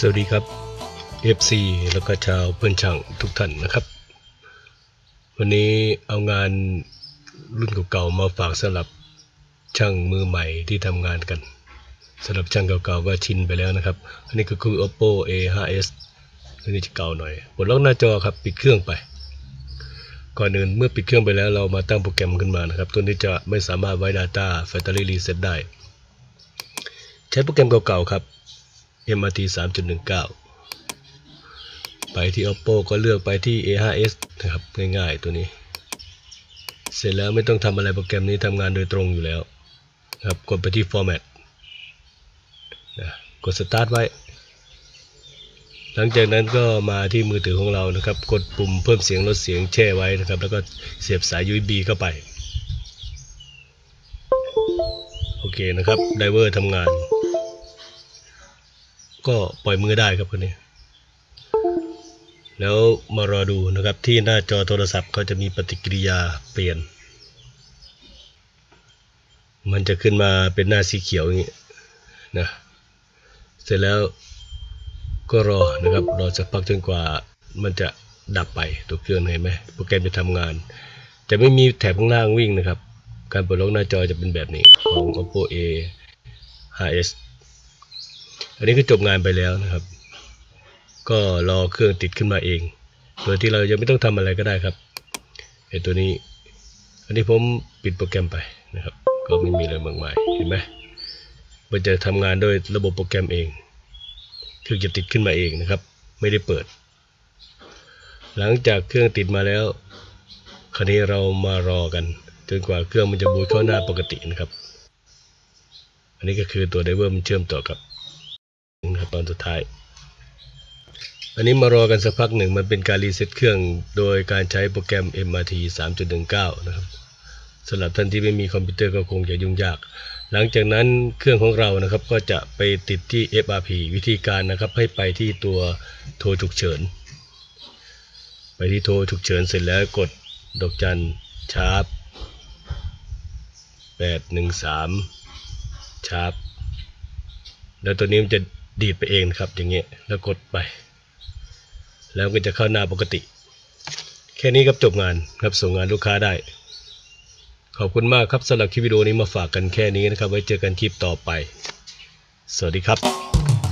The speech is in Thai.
สวัสดีครับ FC แล้วก็ชาวเพื่อนช่างทุกท่านนะครับ วันนี้เอางานรุ่นเก่าๆมาฝากสำหรับช่างมือใหม่ที่ทำงานกันสำหรับช่างเก่าๆก็ชินไปแล้วนะครับ อันนี้ก็คือ Oppo A5s อันนี้จะเก่าหน่อยปลดล็อกหน้าจอครับปิดเครื่องไป ก่อนอื่นเมื่อปิดเครื่องไปแล้วเรามาตั้งโปรแกรมขึ้นมานะครับ ตัวนี้จะไม่สามารถไว้ Data Factory Reset ได้ ใช้โปรแกรมเก่าๆครับ MRT 3.19 ไปที่ Oppo ก็เลือกไปที่ A5s นะครับง่ายๆตัวนี้ เสร็จแล้วไม่ต้องทำอะไรโปรแกรมนี้ทำงานโดยตรงอยู่แล้วนะครับกดไปที่ Format นะกด Start ไว้ หลังจากนั้นก็มาที่มือถือของเรานะครับ กดปุ่มเพิ่มเสียงลดเสียงแช่ไว้นะครับ แล้วก็เสียบสาย USB เข้าไป โอเคนะครับไดเวอร์ทำงาน ก็ปล่อยมือได้ครับคนนี้ แล้วมารอดูนะครับที่หน้าจอโทรศัพท์เขาจะมีปฏิกิริยาเปลี่ยน มันจะขึ้นมาเป็นหน้าสีเขียวอย่างนี้นะเสร็จแล้วก็รอนะครับรอสักพักจนกว่ามันจะดับไปตัวเครื่องเห็นไหมโปรแกรมจะทำงาน จะไม่มีแถบข้างล่างวิ่งนะครับ การเปลดล็อกหน้าจอจะเป็นแบบนี้ของ Oppo A 5s อันนี้ก็จบงานไปแล้วนะครับ ก็รอเครื่องติดขึ้นมาเอง โดยที่เรายังไม่ต้องทำอะไรก็ได้ครับไอตัวนี้ อันนี้ผมปิดโปรแกรมไปนะครับ ก็ไม่มีอะไรมากมายเห็นไหมมันจะทำงานโดยระบบโปรแกรมเองเครื่องจะติดขึ้นมาเองนะครับ ไม่ได้เปิด หลังจากเครื่องติดมาแล้วคราวนี้เรามารอกันจนกว่าเครื่องมันจะบูตเข้าหน้าปกตินะครับ อันนี้ก็คือตัวไดเวอร์มันเชื่อมต่อกับ ตอนสุดท้าย อันนี้มารอกันสักพักหนึ่งมันเป็นการรีเซ็ตเครื่องโดยการใช้โปรแกรม MRT 3.19 นะครับสำหรับท่านที่ไม่มีคอมพิวเตอร์ก็คงจะยุ่งยาก หลังจากนั้นเครื่องของเรานะครับก็จะไปติดที่ FRP วิธีการนะครับให้ไปที่ตัวโทรฉุกเฉิน ไปที่โทรฉุกเฉินเสร็จแล้วกดดอกจันชาร์ป813ชาร์ปแล้วตัวนี้มันจะ ดีดไปเองนะครับ อย่างเงี้ยแล้วกดไป แล้วก็จะเข้าหน้าปกติ แค่นี้ครับจบงานครับส่งงานลูกค้าได้ ขอบคุณมากครับสำหรับคลิปวิดีโอนี้มาฝากกันแค่นี้นะครับ ไว้เจอกันคลิปต่อไป สวัสดีครับ